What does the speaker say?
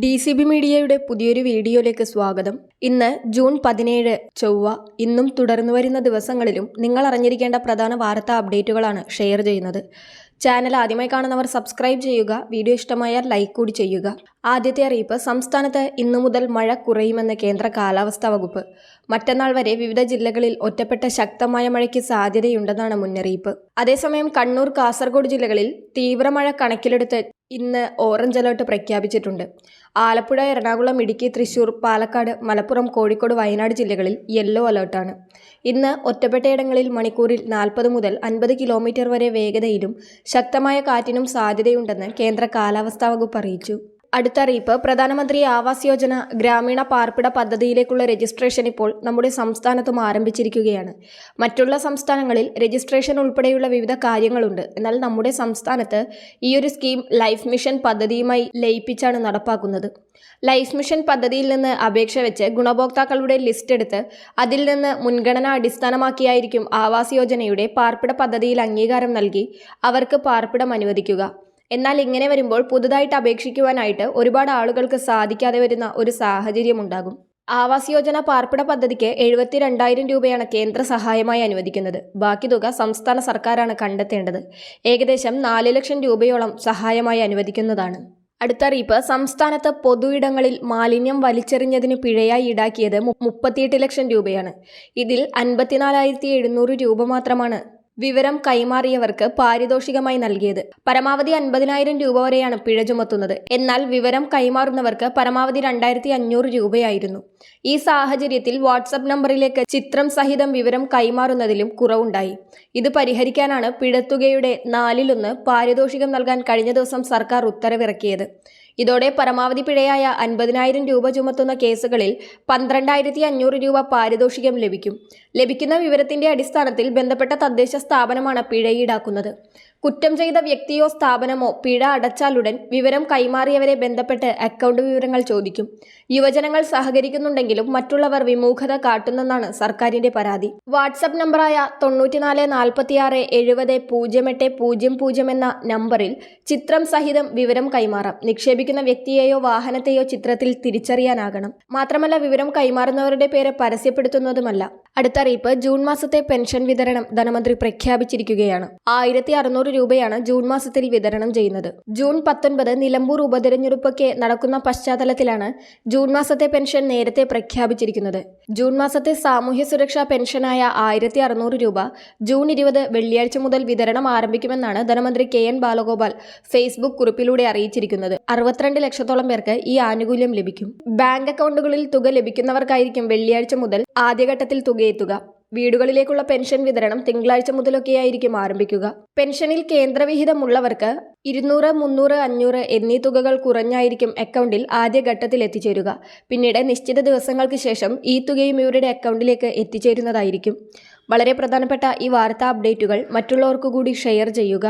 D C B മീഡിയയുടെ പുതിയൊരു വീഡിയോയിലേക്ക് സ്വാഗതം. ഇന്ന് ജൂൺ പതിനേഴ് ചൊവ്വ ഇന്നും തുടർന്നു വരുന്ന ദിവസങ്ങളിലും നിങ്ങൾ അറിഞ്ഞിരിക്കേണ്ട പ്രധാന വാർത്താ അപ്ഡേറ്റുകളാണ് ഷെയർ ചെയ്യുന്നത്. ചാനൽ ആദ്യമായി കാണുന്നവർ സബ്സ്ക്രൈബ് ചെയ്യുക വീഡിയോ ഇഷ്ടമായാൽ ലൈക്ക് കൂടി ചെയ്യുക. ആദ്യത്തെ അറിയിപ്പ് സംസ്ഥാനത്ത് ഇന്നു മുതൽ മഴ കുറയുമെന്ന് കേന്ദ്ര കാലാവസ്ഥാ വകുപ്പ്. മറ്റന്നാൾ വരെ വിവിധ ജില്ലകളിൽ ഒറ്റപ്പെട്ട ശക്തമായ മഴയ്ക്ക് സാധ്യതയുണ്ടെന്നാണ് മുന്നറിയിപ്പ്. അതേസമയം കണ്ണൂർ കാസർഗോഡ് ജില്ലകളിൽ തീവ്രമഴ കണക്കിലെടുത്ത് ഇന്ന് ഓറഞ്ച് അലേർട്ട് പ്രഖ്യാപിച്ചിട്ടുണ്ട്. ആലപ്പുഴ എറണാകുളം ഇടുക്കി തൃശൂർ പാലക്കാട് മലപ്പുറം കോഴിക്കോട് വയനാട് ജില്ലകളിൽ യെല്ലോ അലേർട്ടാണ്. ഇന്ന് ഒറ്റപ്പെട്ടയിടങ്ങളിൽ മണിക്കൂറിൽ നാൽപ്പത് മുതൽ അൻപത് കിലോമീറ്റർ വരെ വേഗതയിലും ശക്തമായ കാറ്റിനും സാധ്യതയുണ്ടെന്ന് കേന്ദ്ര കാലാവസ്ഥാ വകുപ്പ് അറിയിച്ചു. അടുത്ത അറിയിപ്പ് പ്രധാനമന്ത്രി ആവാസ് യോജന ഗ്രാമീണ പാർപ്പിട പദ്ധതിയിലേക്കുള്ള രജിസ്ട്രേഷൻ ഇപ്പോൾ നമ്മുടെ സംസ്ഥാനത്തും ആരംഭിച്ചിരിക്കുകയാണ്. മറ്റുള്ള സംസ്ഥാനങ്ങളിൽ രജിസ്ട്രേഷൻ ഉൾപ്പെടെയുള്ള വിവിധ കാര്യങ്ങളുണ്ട്. എന്നാൽ നമ്മുടെ സംസ്ഥാനത്ത് ഈ ഒരു സ്കീം ലൈഫ് മിഷൻ പദ്ധതിയുമായി ലയിപ്പിച്ചാണ് നടപ്പാക്കുന്നത്. ലൈഫ് മിഷൻ പദ്ധതിയിൽ നിന്ന് അപേക്ഷ വെച്ച് ഗുണഭോക്താക്കളുടെ ലിസ്റ്റ് എടുത്ത് അതിൽ നിന്ന് മുൻഗണന അടിസ്ഥാനമാക്കിയായിരിക്കും ആവാസ് യോജനയുടെ പാർപ്പിട പദ്ധതിയിൽ അംഗീകാരം നൽകി അവർക്ക് പാർപ്പിടം അനുവദിക്കുക. എന്നാൽ ഇങ്ങനെ വരുമ്പോൾ പുതുതായിട്ട് അപേക്ഷിക്കുവാനായിട്ട് ഒരുപാട് ആളുകൾക്ക് സാധിക്കാതെ വരുന്ന ഒരു സാഹചര്യം ഉണ്ടാകും. ആവാസ് യോജന പാർപ്പിട പദ്ധതിക്ക് എഴുപത്തി രണ്ടായിരം രൂപയാണ് കേന്ദ്ര സഹായമായി അനുവദിക്കുന്നത്. ബാക്കി തുക സംസ്ഥാന സർക്കാരാണ് കണ്ടെത്തേണ്ടത്. ഏകദേശം നാല് ലക്ഷം രൂപയോളം സഹായമായി അനുവദിക്കുന്നതാണ്. അടുത്ത അറിയിപ്പ് സംസ്ഥാനത്ത് പൊതുയിടങ്ങളിൽ മാലിന്യം വലിച്ചെറിഞ്ഞതിന് പിഴയായി ഈടാക്കിയത് മുപ്പത്തിയെട്ട് ലക്ഷം രൂപയാണ്. ഇതിൽ അൻപത്തിനാലായിരത്തി എഴുന്നൂറ് രൂപ മാത്രമാണ് വിവരം കൈമാറിയവർക്ക് പാരിതോഷികമായി നൽകിയത്. പരമാവധി അൻപതിനായിരം രൂപ വരെയാണ് പിഴ ചുമത്തുന്നത്. എന്നാൽ വിവരം കൈമാറുന്നവർക്ക് പരമാവധി രണ്ടായിരത്തി അഞ്ഞൂറ് രൂപയായിരുന്നു. ഈ സാഹചര്യത്തിൽ വാട്സപ്പ് നമ്പറിലേക്ക് ചിത്രം സഹിതം വിവരം കൈമാറുന്നതിലും കുറവുണ്ടായി. ഇത് പരിഹരിക്കാനാണ് പിഴത്തുകയുടെ നാലിലൊന്ന് പാരിതോഷികം നൽകാൻ കഴിഞ്ഞ ദിവസം സർക്കാർ ഉത്തരവിറക്കിയത്. ഇതോടെ പരമാവധി പിഴയായ അൻപതിനായിരം രൂപ ചുമത്തുന്ന കേസുകളിൽ പന്ത്രണ്ടായിരത്തി അഞ്ഞൂറ് രൂപ പാരിതോഷികം ലഭിക്കും. ലഭിക്കുന്ന വിവരത്തിന്റെ അടിസ്ഥാനത്തിൽ ബന്ധപ്പെട്ട തദ്ദേശ സ്ഥാപനമാണ് പിഴ ഈടാക്കുന്നത്. കുറ്റം ചെയ്ത വ്യക്തിയോ സ്ഥാപനമോ പിഴ അടച്ചാലുടൻ വിവരം കൈമാറിയവരെ ബന്ധപ്പെട്ട് അക്കൗണ്ട് വിവരങ്ങൾ ചോദിക്കും. യുവജനങ്ങൾ സഹകരിക്കുന്നുണ്ടെങ്കിലും മറ്റുള്ളവർ വിമുഖത കാട്ടുന്നെന്നാണ് സർക്കാരിന്റെ പരാതി. വാട്സപ്പ് നമ്പറായ തൊണ്ണൂറ്റിനാല് നാൽപ്പത്തിയാറ് എഴുപത് പൂജ്യം എട്ട് പൂജ്യം പൂജ്യം എന്ന നമ്പറിൽ ചിത്രം സഹിതം വിവരം കൈമാറാം. നിക്ഷേപിക്കുന്ന വ്യക്തിയെയോ വാഹനത്തെയോ ചിത്രത്തിൽ തിരിച്ചറിയാനാകണം. മാത്രമല്ല വിവരം കൈമാറുന്നവരുടെ പേര് പരസ്യപ്പെടുത്തുന്നതുമല്ല. അടുത്തറിയിപ്പ് ജൂൺ മാസത്തെ പെൻഷൻ വിതരണം ധനമന്ത്രി പ്രഖ്യാപിച്ചിരിക്കുകയാണ്. ആയിരത്തി അറുന്നൂറ് രൂപയാണ് ജൂൺ മാസത്തിൽ വിതരണം ചെയ്യുന്നത്. ജൂൺ പത്തൊൻപത് നിലമ്പൂർ ഉപതെരഞ്ഞെടുപ്പൊക്കെ നടക്കുന്ന പശ്ചാത്തലത്തിലാണ് ജൂൺ മാസത്തെ പെൻഷൻ നേരത്തെ പ്രഖ്യാപിച്ചിരിക്കുന്നത്. ജൂൺ മാസത്തെ സാമൂഹ്യ സുരക്ഷാ പെൻഷനായ ആയിരത്തി അറുന്നൂറ് രൂപ ജൂൺ ഇരുപത് വെള്ളിയാഴ്ച മുതൽ വിതരണം ആരംഭിക്കുമെന്നാണ് ധനമന്ത്രി കെ എൻ ബാലഗോപാൽ ഫേസ്ബുക്ക് കുറിപ്പിലൂടെ അറിയിച്ചിരിക്കുന്നത്. അറുപത്തിരണ്ട് ലക്ഷത്തോളം പേർക്ക് ഈ ആനുകൂല്യം ലഭിക്കും. ബാങ്ക് അക്കൗണ്ടുകളിൽ തുക ലഭിക്കുന്നവർക്കായിരിക്കും വെള്ളിയാഴ്ച മുതൽ ആദ്യഘട്ടത്തിൽ തുകയെത്തുക വീടുകളിലേക്കുള്ള പെൻഷൻ വിതരണം തിങ്കളാഴ്ച മുതലൊക്കെയായിരിക്കും ആരംഭിക്കുക. പെൻഷനിൽ കേന്ദ്രവിഹിതമുള്ളവർക്ക് ഇരുന്നൂറ് മുന്നൂറ് അഞ്ഞൂറ് എന്നീ തുകകൾ കുറഞ്ഞായിരിക്കും അക്കൗണ്ടിൽ ആദ്യഘട്ടത്തിൽ എത്തിച്ചേരുക. പിന്നീട് നിശ്ചിത ദിവസങ്ങൾക്ക് ശേഷം ഈ തുകയും ഇവരുടെ അക്കൗണ്ടിലേക്ക് എത്തിച്ചേരുന്നതായിരിക്കും. വളരെ പ്രധാനപ്പെട്ട ഈ വാർത്താ അപ്ഡേറ്റുകൾ മറ്റുള്ളവർക്കു കൂടി ഷെയർ ചെയ്യുക.